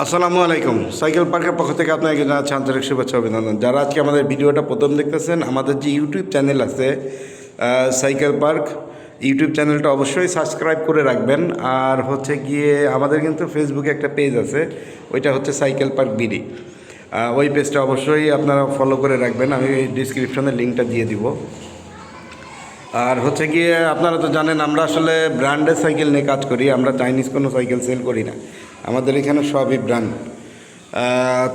আসসালামু আলাইকুম। সাইকেল পার্কের পক্ষ থেকে আপনাকে জানাচ্ছি আন্তরিক শুভেচ্ছা অভিনন্দন। যারা আজকে আমাদের ভিডিওটা প্রথম দেখতেছেন, আমাদের যে ইউটিউব চ্যানেল আছে সাইকেল পার্ক ইউটিউব চ্যানেলটা অবশ্যই সাবস্ক্রাইব করে রাখবেন। আর হচ্ছে গিয়ে আমাদের কিন্তু ফেসবুকে একটা পেজ আছে, ওইটা হচ্ছে সাইকেল পার্ক বিডি। ওই পেজটা অবশ্যই আপনারা ফলো করে রাখবেন, আমি ডিসক্রিপশনে লিঙ্কটা দিয়ে দিব। আর হচ্ছে গিয়ে আপনারা তো জানেন, আমরা আসলে ব্র্যান্ডের সাইকেল নিয়ে কাজ করি, আমরা চাইনিজ কোনো সাইকেল সেল করি না। আমাদের এখানে সবই ব্র্যান্ড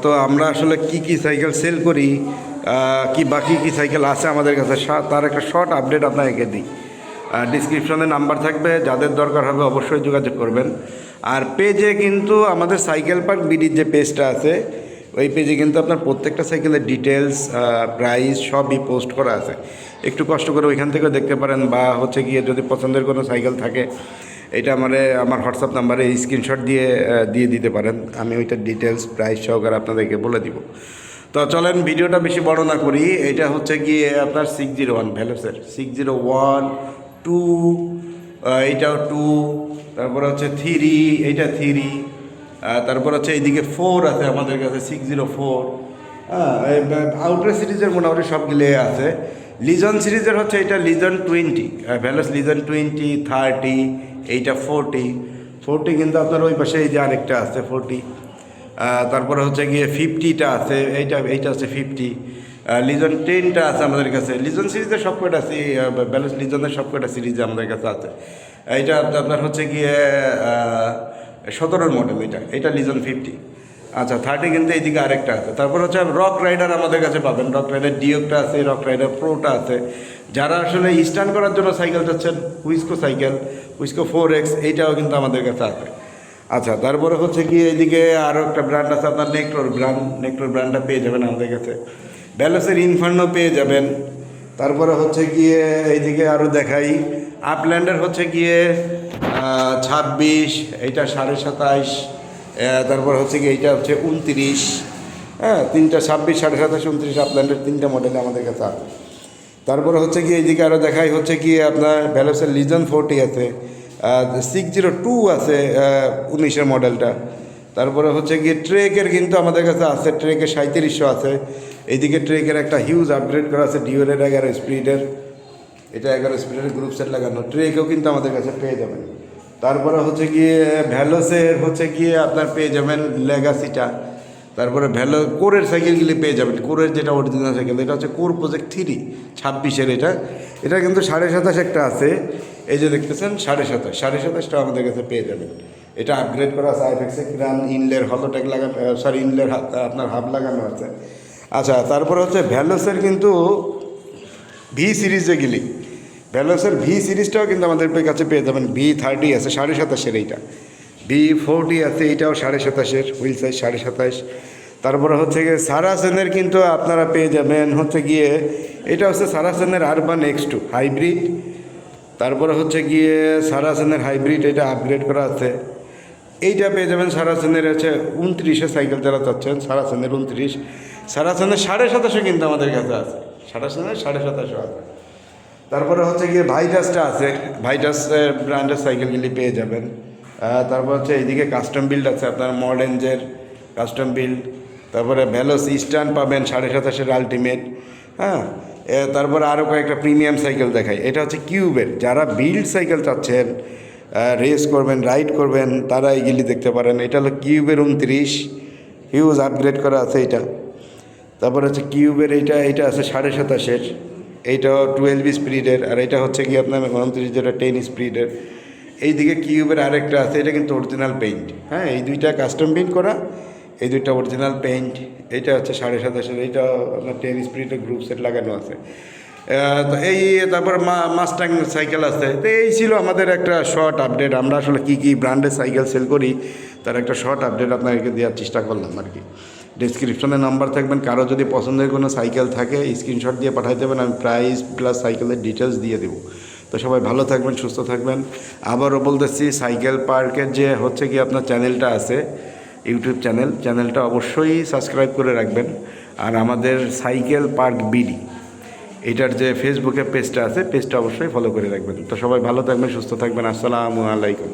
তো আমরা আসলে কি কি সাইকেল সেল করি কি বাকি কি সাইকেল আছে আমাদের কাছে তার একটা শর্ট আপডেট আপনাকে দিই। ডিসক্রিপশনে নাম্বার থাকবে, যাদের দরকার হবে অবশ্যই যোগাযোগ করবেন। আর পেজে কিন্তু আমাদের সাইকেল পার্ক বিডির যে পেজটা আছে, ওই পেজে কিন্তু আপনার প্রত্যেকটা সাইকেলের ডিটেলস প্রাইস সবই পোস্ট করা আছে। একটু কষ্ট করে ওইখান থেকেও দেখতে পারেন, বা হচ্ছে গিয়ে যদি পছন্দের কোনো সাইকেল থাকে এটা আমারে, আমার হোয়াটসঅ্যাপ নাম্বারে স্ক্রিনশট দিয়ে দিয়ে দিতে পারেন। আমি ওইটা ডিটেলস প্রাইস সহকারে আপনাদেরকে বলে দিব। তো চলেন, ভিডিওটা বেশি বড় না করি। এটা হচ্ছে গিয়ে আপনার সিক্স জিরো ওয়ান ভ্যালোসের সিক্স জিরো ওয়ান টু এইটাও টু তারপরে হচ্ছে থ্রি এইটা থ্রি তারপর হচ্ছে এইদিকে ফোর আছে আমাদের কাছে সিক্স জিরো ফোর হ্যাঁ আউটার সিরিজের মোটামুটি সবগুলো আছে। লিজন সিরিজের হচ্ছে এটা Legion twenty Veloce Legion twenty thirty এইটা ফোরটি ফোরটি কিন্তু আপনার ওই পাশে এই যে আরেকটা আছে ফোরটি তারপরে হচ্ছে গিয়ে ফিফটিটা আছে, এইটা এইটা আছে ফিফটি লিজন টেনটা আছে আমাদের কাছে। লিজন সিরিজের সব আছে ব্যালেন্স লিজনের সব কয়টা সিরিজ আমাদের কাছে আছে। এইটা আপনার হচ্ছে গিয়ে সতেরোর মডেল এটা। এটা লিজন ফিফটি আচ্ছা থার্টি কিন্তু এইদিকে আরেকটা আছে। তারপর হচ্ছে রক রাইডার আমাদের কাছে পাবেন। রক রাইডার ডিওকটা আছে রক রাইডার প্রোটা আছে। যারা আসলে স্ট্যান্ড করার জন্য সাইকেল চাচ্ছেন হুইস্কো সাইকেল হুইস্কো ফোর এক্স এইটাও কিন্তু আমাদের কাছে আছে। আচ্ছা তারপরে হচ্ছে কি এইদিকে আরও একটা ব্র্যান্ড আছে আপনার নেক্টোর ব্র্যান্ড নেক্টোর ব্র্যান্ডটা পেয়ে যাবেন আমাদের কাছে। ব্যালেন্সের ইনফার্নো পেয়ে যাবেন। তারপরে হচ্ছে গিয়ে এইদিকে আরও দেখাই। আপল্যান্ডের হচ্ছে গিয়ে ছাব্বিশ, এইটা সাড়ে সাতাইশ। তারপর হচ্ছে কি, এইটা হচ্ছে উনত্রিশ। হ্যাঁ তিনটা ছাব্বিশ, সাড়ে সাতাশ, উনত্রিশ আপল্যান্ডের তিনটা মডেল আমাদের কাছে আছে। তারপরে হচ্ছে কি, এইদিকে আরও দেখাই হচ্ছে কি, আপনার ভ্যালোসের লিজন ফোরটি আছে সিক্স জিরো টু আছে উনিশের মডেলটা তারপরে হচ্ছে গিয়ে ট্রেকের কিন্তু আমাদের কাছে আছে ট্রেকের সাঁত্রিশশো আছে। এইদিকে ট্রেকের একটা হিউজ আপগ্রেড করা আছে ডিওরের এগারো স্পিডের এটা এগারো স্পিডের গ্রুপ সেট লাগানো। ট্রেকেও কিন্তু আমাদের কাছে পেয়ে যাবেন। তারপরে হচ্ছে গিয়ে, ভ্যালোসের হচ্ছে গিয়ে আপনার পেয়ে যাবেন লেগাসিটা। তারপরে ভ্যালো, কোরের সাইকেলগুলি পেয়ে যাবেন। কোরের যেটা অরিজিনাল সাইকেল এটা হচ্ছে কোর প্রজেক্ট থ্রি ছাব্বিশের এটা। এটা কিন্তু সাড়ে সাতাশ একটা আছে। এই যে দেখতেছেন, সাড়ে সাতাশ। সাড়ে সাতাশটা আমাদের কাছে পেয়ে যাবেন। এটা আপগ্রেড করা আছে আইফেক্সে ক্রান ইনলের হলোটেক লাগানো সরি ইনলের আপনার হাব লাগানো আছে। আচ্ছা তারপরে হচ্ছে ভ্যালোসের কিন্তু ভি সিরিজে গেলি। ভ্যালোসের ভি সিরিজটাও কিন্তু আমাদের কাছে পেয়ে যাবেন ভি থার্টি আছে, সাড়ে সাতাশের এইটা। ভি ফোরটি আছে, এইটাও সাড়ে সাতাশের হুইল সাইজ সাড়ে সাতাশ। তারপরে হচ্ছে গিয়ে সারাসেনের কিন্তু আপনারা পেয়ে যাবেন হচ্ছে গিয়ে, এটা হচ্ছে সারাসেনের আরবান এক্স টু হাইব্রিড তারপরে হচ্ছে গিয়ে সারাসেনের হাইব্রিড এটা আপগ্রেড করা আছে। এইটা পেয়ে যাবেন সারাসেনের হচ্ছে উনত্রিশে সাইকেল যারা চাচ্ছেন সারাসেনের উনত্রিশ। সারাসেনের সাড়ে সাতাশো কিন্তু আমাদের কাছে আছে। সারাসেনের সাড়ে সাতাশো আছে। তারপরে হচ্ছে গিয়ে ভাইটাসটা আছে। ভাইটাস ব্র্যান্ডের সাইকেলগুলি পেয়ে যাবেন। তারপর হচ্ছে এইদিকে কাস্টম বিল্ড আছে আপনার মডেঞ্জের কাস্টম বিল্ড তারপরে ভ্যালোস ইস্টার্ন পাবেন সাড়ে সাতাশের আলটিমেট হ্যাঁ? তারপরে আরও কয়েকটা প্রিমিয়াম সাইকেল দেখাই। এটা হচ্ছে কিউবের যারা বিল্ড সাইকেল চাচ্ছেন রেস করবেন রাইড করবেন, তারা এইগুলি দেখতে পারেন। এটা হলো কিউবের উনত্রিশ। হিউজ আপগ্রেড করা আছে এটা। তারপর হচ্ছে কিউবের এইটা এইটা আছে সাড়ে সাতাশের। এইটা টুয়েলভ স্পিডের আর এটা হচ্ছে কি আপনার উনত্রিশ যেটা টেন স্পিডের এইদিকে কিউবের আরেকটা আছে, এটা কিন্তু অরিজিনাল পেইন্ট হ্যাঁ এই দুইটা কাস্টম পেইন্ট করা, এই দুইটা অরিজিনাল পেইন্ট এইটা হচ্ছে সাড়ে সাতাশের, এইটা আপনার টেন স্পিডের গ্রুপ সেট লাগানো আছে। তো এই, তারপর মাস্টাং সাইকেল আছে। তো এই ছিল আমাদের একটা শর্ট আপডেট আমরা আসলে কী কী ব্র্যান্ডের সাইকেল সেল করি, তার একটা শর্ট আপডেট আপনাদেরকে দেওয়ার চেষ্টা করলাম আর কি। ডিসক্রিপশনে নাম্বার থাকবেন। কারও যদি পছন্দের কোনো সাইকেল থাকে স্ক্রিনশট দিয়ে পাঠাই দেবেন আমি প্রাইস প্লাস সাইকেলের ডিটেলস দিয়ে দেবো। তো সবাই ভালো থাকবেন, সুস্থ থাকবেন। আবারও বলতেছি সাইকেল পার্কের যে হচ্ছে কি আপনার চ্যানেলটা আছে ইউটিউব চ্যানেল চ্যানেলটা অবশ্যই সাবস্ক্রাইব করে রাখবেন। আর আমাদের সাইকেল পার্ক বিডি এটার যে ফেসবুকে পেজটা আছে পেজটা অবশ্যই ফলো করে রাখবেন। তো সবাই ভালো থাকবেন, সুস্থ থাকবেন। আসসালামু আলাইকুম।